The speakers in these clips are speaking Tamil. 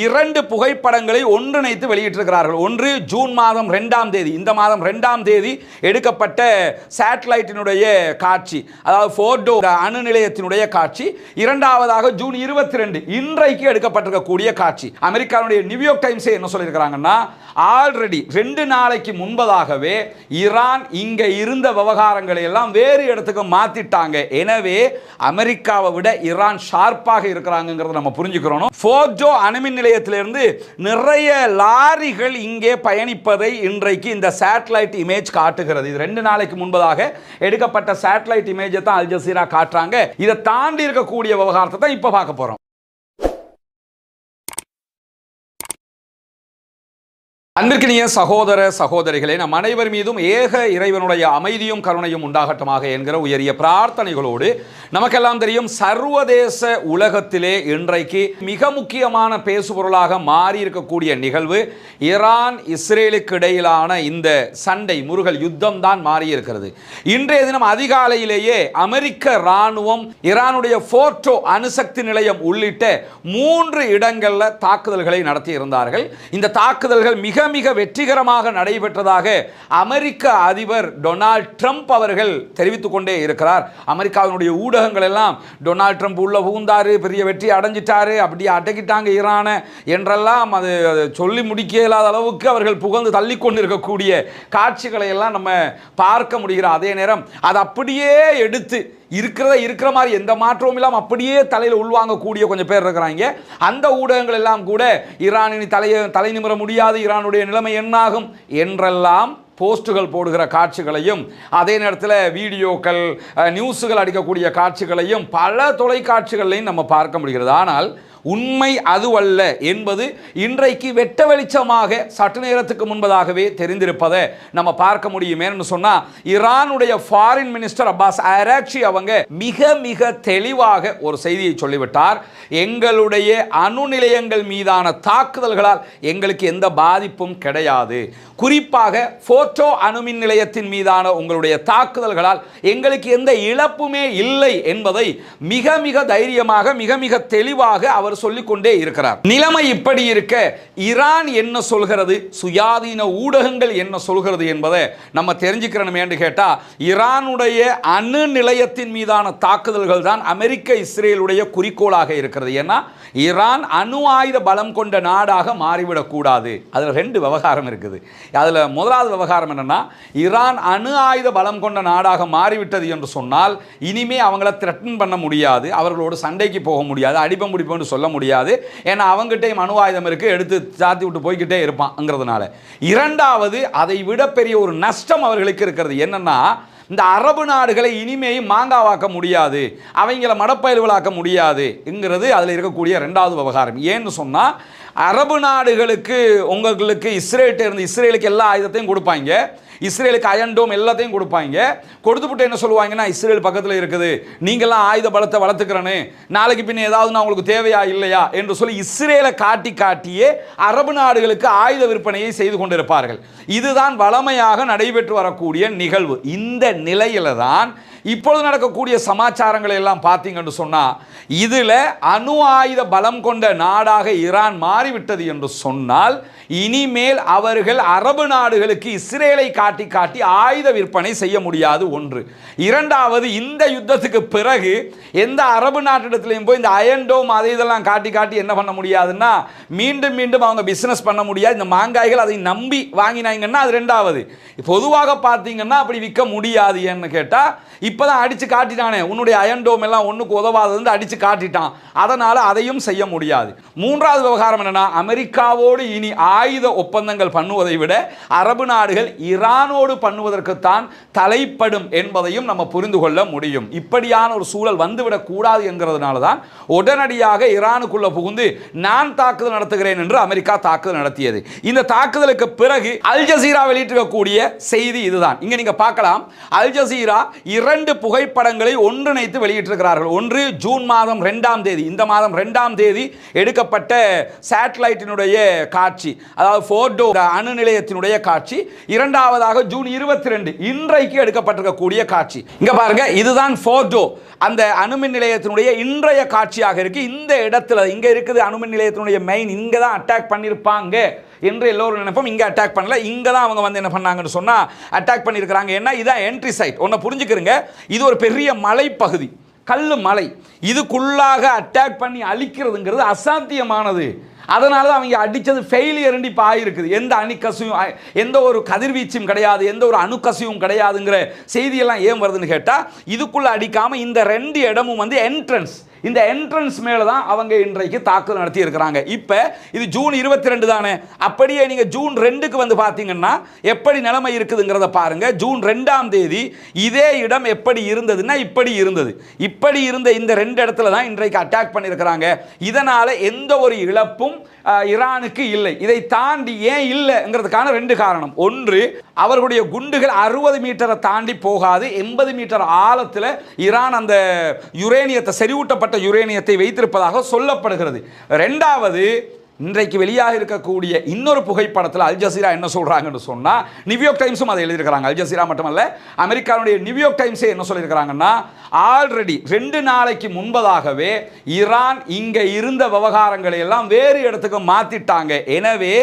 இரண்டு புகைப்படங்களை ஒன்றிணைத்து வெளியிட்டிருக்கிறார்கள். ஒன்று ஜூன் மாதம் ரெண்டாம் தேதி. இந்த மாதம் ரெண்டாம் தேதி எடுக்கப்பட்ட சேட்டலைட்டினுடைய காட்சி. அதாவது போட்டோ அணு நிலையத்தினுடைய காட்சி. இரண்டாவதாக ஜூன் இருபத்தி ரெண்டு இன்றைக்கு எடுக்கப்பட்டிருக்கக்கூடிய காட்சி. அமெரிக்காவுடைய நியூயார்க் டைம்ஸே என்ன சொல்லியிருக்கிறாங்கன்னா ஆல்ரெடி ரெண்டு நாளைக்கு முன்பதாகவே ஈரான் இங்க இருந்த விவகாரங்களை எல்லாம் வேறு இடத்துக்கு மாத்திட்டாங்க. எனவே அமெரிக்காவை விட ஈரான் ஷார்ப்பாக இருக்கிறாங்கிறத நம்ம புரிஞ்சுக்கிறோம் ஃபோர்ஜோ அணுமின் நிலையத்திலிருந்து நிறைய லாரிகள் இங்கே பயணிப்பதை இன்றைக்கு இந்த சேட்டலைட் இமேஜ் காட்டுகிறது. இது ரெண்டு நாளைக்கு முன்பதாக எடுக்கப்பட்ட சேட்டலைட் இமேஜை தான் அல் ஜசீரா காட்டுறாங்க. இதை தாண்டி இருக்கக்கூடிய விவகாரத்தை தான் இப்போ பார்க்க போகிறோம் அன்பிற்கினிய சகோதர சகோதரிகளே நம் அனைவர் மீதும் ஏக இறைவனுடைய அமைதியும் கருணையும் உண்டாகட்டமாக என்கிற உயரிய பிரார்த்தனைகளோடு நமக்கெல்லாம் தெரியும் சர்வதேச உலகத்திலே இன்றைக்கு மிக முக்கியமான பேசுபொருளாக மாறி இருக்கக்கூடிய நிகழ்வு ஈரான் இஸ்ரேலுக்கு இடையிலான இந்த சண்டை முருகல் யுத்தம் தான் மாறி இருக்கிறது இன்றைய தினம் அதிகாலையிலேயே அமெரிக்க ராணுவம் ஈரானுடைய போர்ட்டோ அணுசக்தி நிலையம் உள்ளிட்ட மூன்று இடங்களில் தாக்குதல்களை நடத்தி இருந்தார்கள் இந்த தாக்குதல்கள் மிக மிக வெற்றிகரமாக நடைபெற்றதாக அமெரிக்க அதிபர் டொனால்ட் ட்ரம்ப் அவர்கள் தெரிவித்துக் கொண்டே இருக்கிறார். அமெரிக்காவினுடைய ஊடக ஊடகங்கள் எல்லாம் டொனால்ட் ட்ரம்ப் உள்ளே புகுந்தாரு பெரிய வெற்றி அடைஞ்சிட்டாரு அப்படியே அடக்கிட்டாங்க ஈரானை என்றெல்லாம் அது சொல்லி முடிக்க இயலாத அளவுக்கு அவர்கள் புகழ்ந்து தள்ளி கொண்டிருக்கக்கூடிய காட்சிகளை எல்லாம் நம்ம பார்க்க முடிகிற அதே நேரம். அது அப்படியே எடுத்து இருக்கிறத இருக்கிற மாதிரி எந்த மாற்றமும் இல்லாமல் அப்படியே தலையில் உள்வாங்கக்கூடிய கொஞ்சம் பேர் இருக்கிறாங்க. அந்த ஊடகங்கள் எல்லாம் கூட ஈரானின் தலையை தலை நிமிர முடியாது ஈரானுடைய நிலைமை என்னாகும் என்றெல்லாம் போஸ்ட்டுகள் போடுகிற காட்சிகளையும் அதே நேரத்தில் வீடியோக்கள் நியூஸுகள் அடிக்கக்கூடிய காட்சிகளையும் பல தொலைக்காட்சிகளையும் நம்ம பார்க்க முடிகிறது. ஆனால் உண்மை அதுவல்ல என்பது இன்றைக்கு வெட்ட வெளிச்சமாக சற்று நேரத்துக்கு முன்பதாகவே தெரிந்திருப்பதை நம்ம பார்க்க முடியும் ஏன்னு சொன்னா ஈரானுடைய ஃபாரின் மினிஸ்டர் அப்பாஸ் அராக்ஷி அவங்க மிக மிக தெளிவாக ஒரு செய்தியை சொல்லிவிட்டார். எங்களுடைய அணு நிலையங்கள் மீதான தாக்குதல்களால் எங்களுக்கு எந்த பாதிப்பும் கிடையாது. குறிப்பாக போட்டோ அணுமின் நிலையத்தின் மீதான உங்களுடைய தாக்குதல்களால் எங்களுக்கு எந்த இழப்புமே இல்லை என்பதை மிக மிக தைரியமாக மிக மிக தெளிவாக அவர் சொல்லிக்கொண்டே இருக்கிறார். நிலைமை இப்படி இருக்க ஈரான் என்ன சொல்கிறது? சுயாதீன ஊடகங்கள் என்ன சொல்கிறது என்பதை நம்ம தெரிஞ்சுக்கிறோம் என்று கேட்டால் ஈரானுடைய அணு நிலையத்தின் மீதான தாக்குதல்கள் தான் அமெரிக்க இஸ்ரேலுடைய குறிக்கோளாக இருக்கிறது. ஏன்னா ஈரான் அணு ஆயுத பலம் கொண்ட நாடாக மாறிவிடக்கூடாது. அதில் ரெண்டு விவகாரம் இருக்குது. அதில் முதலாவது விவகாரம் என்னென்னா ஈரான் அணு ஆயுத பலம் கொண்ட நாடாக மாறிவிட்டது என்று சொன்னால் இனிமே அவங்கள த்ரெட்டன் பண்ண முடியாது. அவர்களோடு சண்டைக்கு போக முடியாது. அடிப்பம் முடிப்போம்னு சொல்ல முடியாது. ஏன்னா அவங்ககிட்டயும் அணு ஆயுதம் இருக்கு. எடுத்து சாத்தி விட்டு போய்கிட்டே இருப்பான்ங்கிறதுனால இரண்டாவது அதை விட பெரிய ஒரு நஷ்டம் அவர்களுக்கு இருக்கிறது. என்னன்னா இந்த அரபு நாடுகளை இனிமே மாங்காவாக்க முடியாது அவங்கள மடப்பயல்களாக்க முடியாதுங்கிறது அதில் இருக்கக்கூடிய ரெண்டாவது விவகாரம். ஏன்னு சொன்னால் அரபு நாடுகளுக்கு உங்களுக்கு இஸ்ரேல்கிட்ட இருந்து இஸ்ரேலுக்கு எல்லா ஆயுதத்தையும் கொடுப்பாங்க. இஸ்ரேலுக்கு அயன்டோம் எல்லாத்தையும் கொடுப்பாங்க. கொடுத்துப்புட்டு என்ன சொல்லுவாங்கன்னா இஸ்ரேல் பக்கத்தில் இருக்குது. நீங்கள்லாம் ஆயுத பலத்தை வளர்த்துக்கிறேன்னு. நாளைக்கு பின்ன ஏதாவது நான் உங்களுக்கு தேவையா இல்லையா என்று சொல்லி இஸ்ரேலை காட்டி காட்டியே அரபு நாடுகளுக்கு ஆயுத விற்பனையை செய்து கொண்டிருப்பார்கள். இதுதான் வளமையாக நடைபெற்று வரக்கூடிய நிகழ்வு. இந்த நிலையில தான் இப்பொழுது நடக்கக்கூடிய சமாச்சாரங்களை எல்லாம் பார்த்தீங்கன்னு சொன்னால் இதில் அணு ஆயுத பலம் கொண்ட நாடாக ஈரான் மாறிவிட்டது என்று சொன்னால் இனிமேல் அவர்கள் அரபு நாடுகளுக்கு இஸ்ரேலை காட்டி காட்டி ஆயுத விற்பனை செய்ய முடியாது ஒன்று. இரண்டாவது இந்த யுத்தத்துக்கு பிறகு எந்த அரபு நாட்டிடத்துலையும் போய் இந்த அயன்டோம் அதை இதெல்லாம் காட்டி காட்டி என்ன பண்ண முடியாதுன்னா மீண்டும் மீண்டும் அவங்க பிஸ்னஸ் பண்ண முடியாது. இந்த மாங்காய்கள் அதை நம்பி வாங்கினாங்கன்னா அது ரெண்டாவது. பொதுவாக பார்த்தீங்கன்னா அப்படி விற்க முடியாது ஏன்னு கேட்டால் இப்போதான் அடித்து காட்டிட்டானே. உன்னுடைய அயன்டோம் எல்லாம் ஒன்றுக்கு உதவாதது அடித்து காட்டிட்டான். அதனால் அதையும் செய்ய முடியாது. மூன்றாவது விவகாரம் என்னன்னா அமெரிக்காவோடு இனி ஆயுத ஒப்பந்தங்கள் பண்ணுவதை விட அரபு நாடுகள் ஈரானோடு பண்ணுவதற்குத்தான் தலைப்படும் என்பதையும் நம்ம புரிந்து கொள்ள முடியும். இப்படியான ஒரு சூழல் வந்துவிடக்கூடாது என்கிறதுனால தான் உடனடியாக ஈரானுக்குள்ளே புகுந்து நான் தாக்குதல் நடத்துகிறேன் என்று அமெரிக்கா தாக்குதல் நடத்தியது. இந்த தாக்குதலுக்கு பிறகு அல் ஜசீரா வெளியிட்டிருக்கக்கூடிய செய்தி இதுதான். இங்க நீங்க பார்க்கலாம். அல் ஜசீரா இரண்டு இரண்டு புகைப்படங்களை ஒன்றிணைத்து வெளியிட்டிருக்கிறார்கள். ஒன்று ஜூன் மாதம் ரெண்டாம் தேதி. இந்த மாதம் ரெண்டாம் தேதி எடுக்கப்பட்ட சேட்டலைட்டினுடைய காட்சி. அதாவது போர்டோ அணு நிலையத்தினுடைய காட்சி. இரண்டாவதாக ஜூன் இருபத்தி ரெண்டு இன்றைக்கு எடுக்கப்பட்டிருக்கக்கூடிய காட்சி. இங்க பாருங்க இதுதான் போர்டோ அந்த அணுமின் நிலையத்தினுடைய இன்றைய காட்சியாக இருக்கு. இந்த இடத்துல இங்க இருக்குது அணுமின் நிலையத்தினுடைய மெயின் இங்க தான் அட்டாக் பண்ணியிருப்பாங்க என்று எல்லோரும் நினைப்போம். இங்கே அட்டாக் பண்ணல. இங்கே தான் அவங்க வந்து என்ன பண்ணாங்கன்னு சொன்னால் அட்டாக் பண்ணியிருக்கிறாங்க ஏன்னா இதான் என்ட்ரி சைட் ஒன்றை புரிஞ்சுக்கிறங்க. இது ஒரு பெரிய மலைப்பகுதி. கல் மலை. இதுக்குள்ளாக அட்டாக் பண்ணி அழிக்கிறதுங்கிறது அசாத்தியமானது. அதனால தான் அவங்க அடித்தது ஃபெயிலியர் இப்போ ஆகிருக்குது எந்த அணிக்கசியும் எந்த ஒரு கதிர்வீச்சும் கிடையாது எந்த ஒரு அணுக்கசியும் கிடையாதுங்கிற செய்தியெல்லாம் ஏன் வருதுன்னு கேட்டால் இதுக்குள்ளே அடிக்காமல் இந்த ரெண்டு இடமும் வந்து என்ட்ரன்ஸ் இந்த என்ட்ரன்ஸ் மேலே தான் அவங்க இன்றைக்கு தாக்குதல் நடத்தி இருக்கிறாங்க இப்போ இது ஜூன் இருபத்தி ரெண்டு தானே. அப்படியே நீங்கள் ஜூன் ரெண்டுக்கு வந்து பார்த்தீங்கன்னா எப்படி நிலைமை இருக்குதுங்கிறத பாருங்க. ஜூன் ரெண்டாம் தேதி இதே இடம் எப்படி இருந்ததுன்னா இப்படி இருந்தது. இப்படி இருந்த இந்த ரெண்டு இடத்துல தான் இன்றைக்கு அட்டாக் பண்ணியிருக்கிறாங்க. இதனால் எந்த ஒரு இழப்பும் எதுவும் ஈரானுக்கு இல்லை. இதை தாண்டி ஏன் இல்லைங்கிறதுக்கான ரெண்டு காரணம். ஒன்று அவர்களுடைய குண்டுகள் அறுபது மீட்டரை தாண்டி போகாது. எண்பது மீட்டர் ஆழத்தில் ஈரான் அந்த யுரேனியத்தை செறிவூட்டப்பட்ட யுரேனியத்தை வைத்திருப்பதாக சொல்லப்படுகிறது. ரெண்டாவது இன்றைக்கு வெளியாக இருக்கக்கூடிய இன்னொரு புகைப்படத்தில் அல் ஜசீரா என்ன சொல்கிறாங்கன்னு சொன்னால் நியூயார்க் டைம்ஸும் அதை எழுதியிருக்கிறாங்க. அல் ஜசீரா மட்டுமல்ல அமெரிக்காவுடைய நியூயார்க் டைம்ஸே என்ன சொல்லியிருக்கிறாங்கன்னா ஆல்ரெடி ரெண்டு நாளைக்கு முன்பதாகவே ஈரான் இங்கே இருந்த விவகாரங்களை எல்லாம் வேறு இடத்துக்கு மாற்றிட்டாங்க எனவே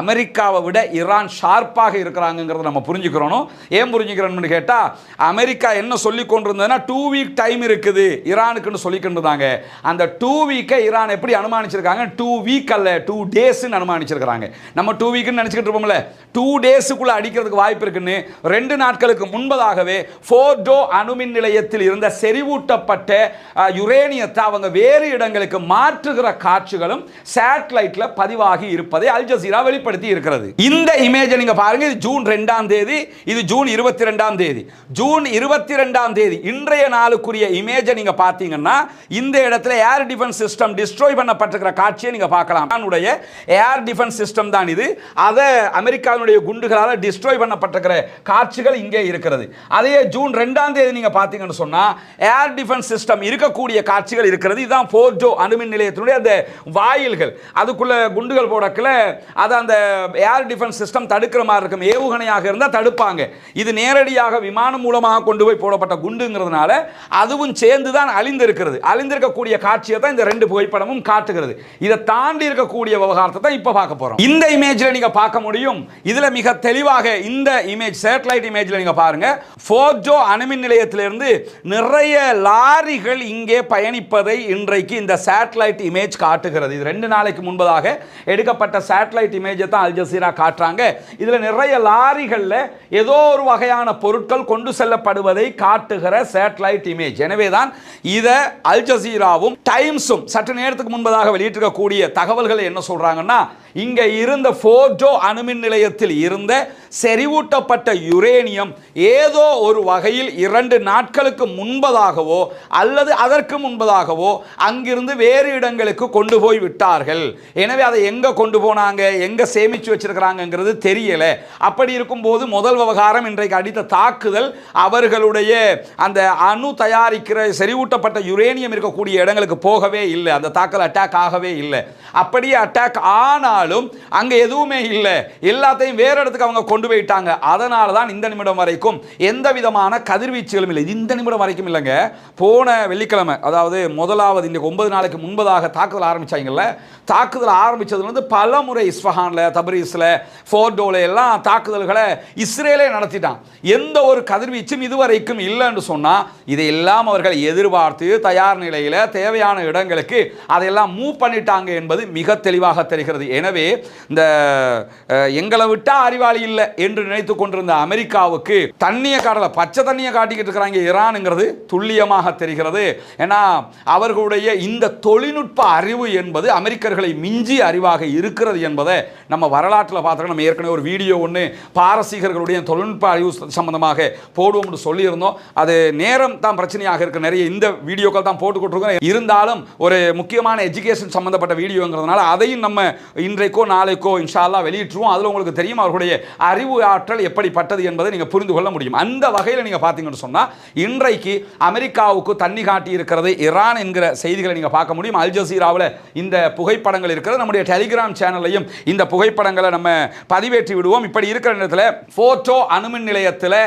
அமெரிக்காவை விட ஈரான் ஷார்ப்பாக இருக்கிறாங்கிறத நம்ம புரிஞ்சுக்கிறோம் ஏன் புரிஞ்சுக்கிறோம்னு கேட்டால் அமெரிக்கா என்ன சொல்லி கொண்டிருந்ததுன்னா டூ வீக் டைம் இருக்குது ஈரானுக்குன்னு சொல்லி இருந்தாங்க அந்த டூ வீக்கை ஈரான் எப்படி அனுமானிச்சிருக்காங்க? டூ வீக் அல்ல. டூ டேஸ்ன்னு அனுமானிச்சிருக்கிறாங்க. நம்ம டூ வீக்குன்னு நினச்சிக்கிட்டு இருப்போம்ல. டூ டேஸுக்குள்ளே அடிக்கிறதுக்கு வாய்ப்பு இருக்குன்னு ரெண்டு நாட்களுக்கு முன்பதாகவே ஃபோர்டோ அணுமின் நிலையத்தில் இருந்த செறிவூட்டப்பட்ட யுரேனியத்தை அவங்க வேறு இடங்களுக்கு மாற்றுகிற காட்சிகளும் சேட்டலைட்டில் பதிவாகி இருப்பதை அல் ஜசீரா வெளிப்படுத்தி இருக்கிறது. இந்த இமேஜை நீங்க பாருங்க இது ஜூன் ரெண்டாம் தேதி இது ஜூன் இருபத்தி ரெண்டாம் தேதி. ஜூன் இருபத்தி ரெண்டாம் தேதி இன்றைய நாளுக்குரிய இமேஜை நீங்க பார்த்தீங்கன்னா இந்த இடத்துல ஏர் டிஃபென்ஸ் சிஸ்டம் டிஸ்ட்ரோய் பண்ணப்பட்டிருக்கிற காட்சியை நீங்க பார்க்கலாம். ஈரானுடைய ஏர் டிஃபென்ஸ் சிஸ்டம் தான் இது. அதை அமெரிக்காவினுடைய குண்டுகளால் டிஸ்ட்ராய் பண்ணப்பட்டிருக்கிற காட்சிகள் இங்கே இருக்கிறது. அதே ஜூன் ரெண்டாம் தேதி நீங்கள் பார்த்தீங்கன்னு சொன்னா ஏர் டிஃபென்ஸ் சிஸ்டம் இருக்கக்கூடிய காட்சிகள் இருக்கிறது. இதுதான் ஃபோர்ஜோ அணுமின் நிலையத்தினுடைய அந்த வாயில்கள். அதுக்குள்ள குண்டுகள் போடக்கில் அதை அந்த ஏர் டிஃபென்ஸ் சிஸ்டம் தடுக்கிற மாதிரி இருக்கும். ஏவுகணையாக இருந்தால் தடுப்பாங்க. இது நேரடியாக விமானம் மூலமாக கொண்டு போய் போடப்பட்ட குண்டுங்கிறதுனால அதுவும் சேர்ந்து தான் அழிந்திருக்கிறது. அழிந்திருக்கக்கூடிய காட்சியை தான் இந்த ரெண்டு புகைப்படமும் காட்டுகிறது. இதை தாண்டி இருக்கக்கூடிய விவகாரத்தை தான் இப்போ பார்க்க போறோம். இந்த இமேஜ்ல நீங்க பார்க்க முடியும். இதுல மிக தெளிவாக இந்த இமேஜ் சேட்டலைட் இமேஜ்ல நீங்க பாருங்க. ஃபோர்ஜோ அணுமின் நிலையத்திலிருந்து நிறைய லாரிகள் இங்கே பயணிப்பதை இன்றைக்கு இந்த சேட்டலைட் இமேஜ் காட்டுகிறது. இது ரெண்டு நாளைக்கு முன்பதாக எடுக்கப்பட்ட சேட்டலைட் இமேஜை தான் அல்ஜசீரா காட்டுறாங்க. இதுல நிறைய லாரிகள்ல ஏதோ ஒரு வகையான பொருட்கள் கொண்டு செல்லப்படுவதை காட்டுகிற சேட்டலைட் இமேஜ் எனவே தான் இதை அல்ஜசீராவும் டைம்ஸும் சற்று நேரத்துக்கு முன்பதாக வெளியிட்டிருக்கக்கூடிய தகவல்களை என்ன சொல்றாங்கன்னா இங்க இருந்த ஃபோர்டோ அணுமின் நிலையத்தில் இருந்த செறிவூட்டப்பட்ட யுரேனியம் ஏதோ ஒரு வகையில் இரண்டு நாட்களுக்கு முன்பதாகவோ அல்லது அதற்கு முன்பதாகவோ அங்கிருந்து வேறு இடங்களுக்கு கொண்டு போய் விட்டார்கள். எனவே அதை எங்கே கொண்டு போனாங்க? எங்கே சேமிச்சு வச்சிருக்கிறாங்கங்கிறது தெரியலை. அப்படி இருக்கும்போது முதல் விவகாரம் இன்றைக்கு அடித்த தாக்குதல் அவர்களுடைய அந்த அணு தயாரிக்கிற செறிவூட்டப்பட்ட யுரேனியம் இருக்கக்கூடிய இடங்களுக்கு போகவே இல்லை. அந்த தாக்கல் அட்டாக் ஆகவே இல்லை. அப்படியே அட்டாக் ஆனாலும் அங்கே எதுவுமே இல்லை. எல்லாத்தையும் வேற இடத்துக்கு அவங்க கொண்டு போயிட்டாங்க அதனால தான் இந்த நிமிடம் வரைக்கும் எந்த விதமான கதிர்வீச்சுகளும் இல்லை. இந்த நிமிடம் வரைக்கும் இல்லைங்க. போன வெள்ளிக்கிழமை அதாவது முதலாவது இந்த ஒன்பது நாளைக்கு முன்பதாக தாக்குதல் ஆரம்பிச்சாங்கல்ல. தாக்குதல் ஆரம்பித்ததுலேருந்து பல முறை இஸ்ஃபஹானில் தபரீஸில் ஃபோர்டோல எல்லாம் தாக்குதல்களை இஸ்ரேலே நடத்திட்டான். எந்த ஒரு கதிர்வீச்சும் இதுவரைக்கும் இல்லைன்னு சொன்னால் இதையெல்லாம் அவர்கள் எதிர்பார்த்து தயார் நிலையில் தேவையான இடங்களுக்கு அதையெல்லாம் மூவ் பண்ணிட்டாங்க என்பது மிக தெளிவாக தெரிகிறது. எனவே இந்த எங்களை விட்டால் அறிவாளி இல்லை. என்று நினைத்து கொண்டிருந்த அமெரிக்காவுக்கு தண்ணியை காட்டல பச்சை தண்ணியை காட்டிக்கிட்டு இருக்கிறாங்க ஈரானுங்கிறது துல்லியமாக தெரிகிறது. ஏன்னா அவர்களுடைய இந்த தொழில்நுட்ப அறிவு என்பது அமெரிக்கர்களை மிஞ்சி அறிவாக இருக்கிறது என்பதை நம்ம வரலாற்றில் பார்த்தோம் நம்ம ஏற்கனவே ஒரு வீடியோ ஒன்று பாரசீகர்களுடைய தொழில்நுட்ப அறிவு சம்பந்தமாக போடுவோம்னு சொல்லியிருந்தோம். அது நேரம் தான் பிரச்சனையாக இருக்க. நிறைய இந்த வீடியோக்கள் தான் போட்டுக்கிட்டு இருந்தாலும் ஒரு முக்கியமான எஜுகேஷன் சம்பந்தப்பட்ட வீடியோங்கிறதுனால அதையும் நம்ம இன்றைக்கோ நாளைக்கோ இன்ஷா வெளியிட்டுருவோம். அதில் உங்களுக்கு தெரியும். அவர்களுடைய அறிவு ஆற்றல் எப்படிப்பட்டது என்பதை நீங்கள் புரிந்து கொள்ள முடியும். அந்த வகையில் நீங்கள் பார்த்தீங்கன்னு சொன்னால் இன்றைக்கு அமெரிக்காவுக்கு தண்ணி காட்டி இருக்கிறது ஈரான் என்கிற செய்திகளை நீங்கள் பார்க்க முடியும். அல் ஜசீராவில் இந்த புகைப்படங்கள் இருக்கிறது. நம்முடைய டெலிகிராம் சேனல்லையும் இந்த புகைப்படங்களை நம்ம பதிவேற்றி விடுவோம். இப்படி இருக்கிற நேரத்தில் ஃபோட்டோ அணுமின் நிலையத்தில்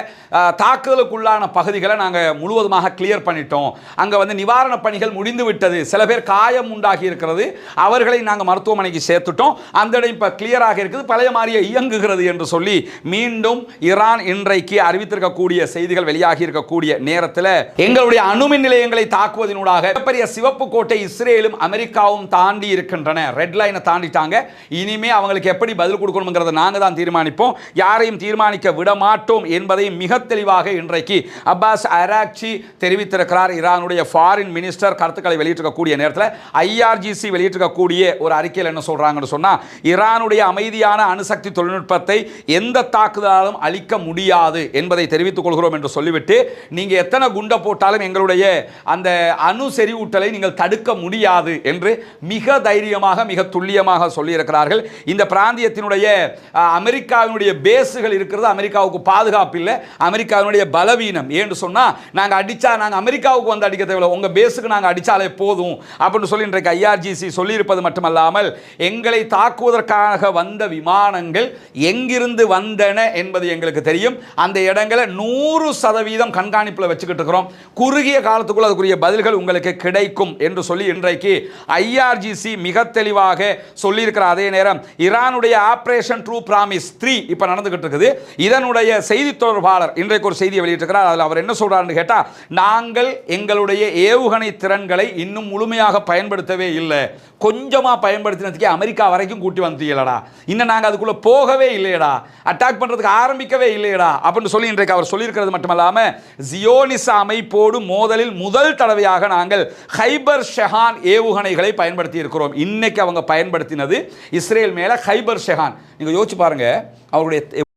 தாக்குதலுக்குள்ளான பகுதிகளை நாங்கள் முழுவதுமாக கிளியர் பண்ணிட்டோம். அங்கே வந்து நிவாரணப் பணிகள் முடிந்து விட்டது. சில பேர் காயம் உண்டாகி இருக்கிறது. அவர்களை நாங்கள் மருத்துவமனைக்கு சேர்த்துட்டோம். அந்த இடம் இப்போ கிளியராக இருக்குது. பழைய மாதிரியே இயங்குகிறது என்று சொல்லி மீண்டும் ஈரான் இன்றைக்கு அறிவித்திருக்கக்கூடிய செய்திகள் வெளியாகி இருக்கக்கூடிய நேரத்தில் எங்களுடைய அணுமின் நிலையங்களை தாக்குவதனூடாக மிகப்பெரிய சிவப்பு கோட்டை இஸ்ரேலும் அமெரிக்காவும் தாண்டி இருக்கின்றன. ரெட் லைனை தாண்டிட்டாங்க. இனிமே அவங்களுக்கு எப்படி பதில் கொடுக்கணுங்கிறத நாங்கள் தான் தீர்மானிப்போம். யாரையும் தீர்மானிக்க விட மாட்டோம் என்பதையும் மிக தெளிவாக இன்றைக்கு அப்பாஸ் அராக்சி தெரிவித்திருக்கிறார். ஈரானுடைய ஃபாரின் மினிஸ்டர் கருத்துக்களை வெளியிட்டிருக்கக்கூடிய நேரத்தில் ஐஆர்ஜிசி வெளியிட்டிருக்கக்கூடிய ஒரு அறிக்கையில் என்ன சொல்றாங்கன்னு சொன்னால் ஈரானுடைய அமைதியான அணுசக்தி தொழில்நுட்பத்தை எந்த தாக்குதலாலும் அழிக்க முடியாது என்பதை தெரிவித்துக் கொள்கிறோம் என்று சொல்லிவிட்டு நீங்க எத்தனை குண்டை போட்டாலும் எங்களுடைய அந்த அணு செறிவூட்டலை நீங்கள் தடுக்க முடியாது என்று மிக தைரியமாக மிக துல்லியமாக சொல்லியிருக்கிறார்கள். இந்த பிராந்தியத்தினுடைய அமெரிக்காவினுடைய பேஸுகள் இருக்கிறது. அமெரிக்காவுக்கு பாதுகாப்பு இல்லை. அமெரிக்காவினுடைய பலவீனம். ஏன்னு சொன்னா நாங்கள் அடித்தா நாங்கள் அமெரிக்காவுக்கு வந்து அடிக்க தேவையில்லை. உங்க பேஸுக்கு நாங்க அடித்தாலே போதும் அப்படின்னு சொல்லி இன்றைக்கு ஐஆர்ஜிசி சொல்லியிருப்பது மட்டுமல்லாமல் எங்களை தாக்குவதற்காக வந்த விமானங்கள் எங்கிருந்து வந்தன என்பது எங்களுக்கு தெரியும். அந்த இடங்களை நூறு சதவீதம் கண்காணிப்பில் வச்சுக்கிட்டு இருக்கிறோம். குறுகிய காலத்துக்குள்ள அதுக்குரிய பதில்கள் உங்களுக்கு கிடைக்கும் என்று சொல்லி இன்றைக்கு ஐஆர்ஜிசி மிக தெளிவாக சொல்லியிருக்கிற அதே நேரம் ஈரானுடைய ஆப்ரேஷன் ட்ரூ பிராமிஸ் த்ரீ இப்போ நடந்துகிட்டு இருக்குது. இதனுடைய செய்தி தொடர்பாளர் இன்றைக்கு ஒரு செய்தியை வெளியிட்டிருக்கிறார். அதில் அவர் என்ன சொல்றாருன்னு கேட்டால் நாங்கள் எங்களுடைய ஏவுகணை திறன்களை இன்னும் முழுமையாக பயன்படுத்தவே இல்லை. கொஞ்சமாக பயன்படுத்தினதுக்கே அமெரிக்கா வரைக்கும் கூட்டி வந்தீங்களடா இன்னும் நாங்கள் அதுக்குள்ளே போகவே இல்லையடா. அட்டாக் பண்ணுறதுக்கு ஆரம்பிக்கவே இல்லையடா. அப்படின்னு சொல்லி இன்றைக்கு அவர் சொல்லியிருக்கிறது மட்டுமல்லாமல் ஜியோனிச அமைப்போடு மோதலில் முதல் தடவையாக நாங்கள் ஹைபர் ஷெஹான் ஏவுகணைகளை பயன்படுத்தி இருக்கிறோம் இன்னைக்கு அவங்க பயன்படுத்தினது இஸ்ரேல் மேலே ஹைபர் ஷெஹான். நீங்கள் யோசிச்சு பாருங்க அவருடைய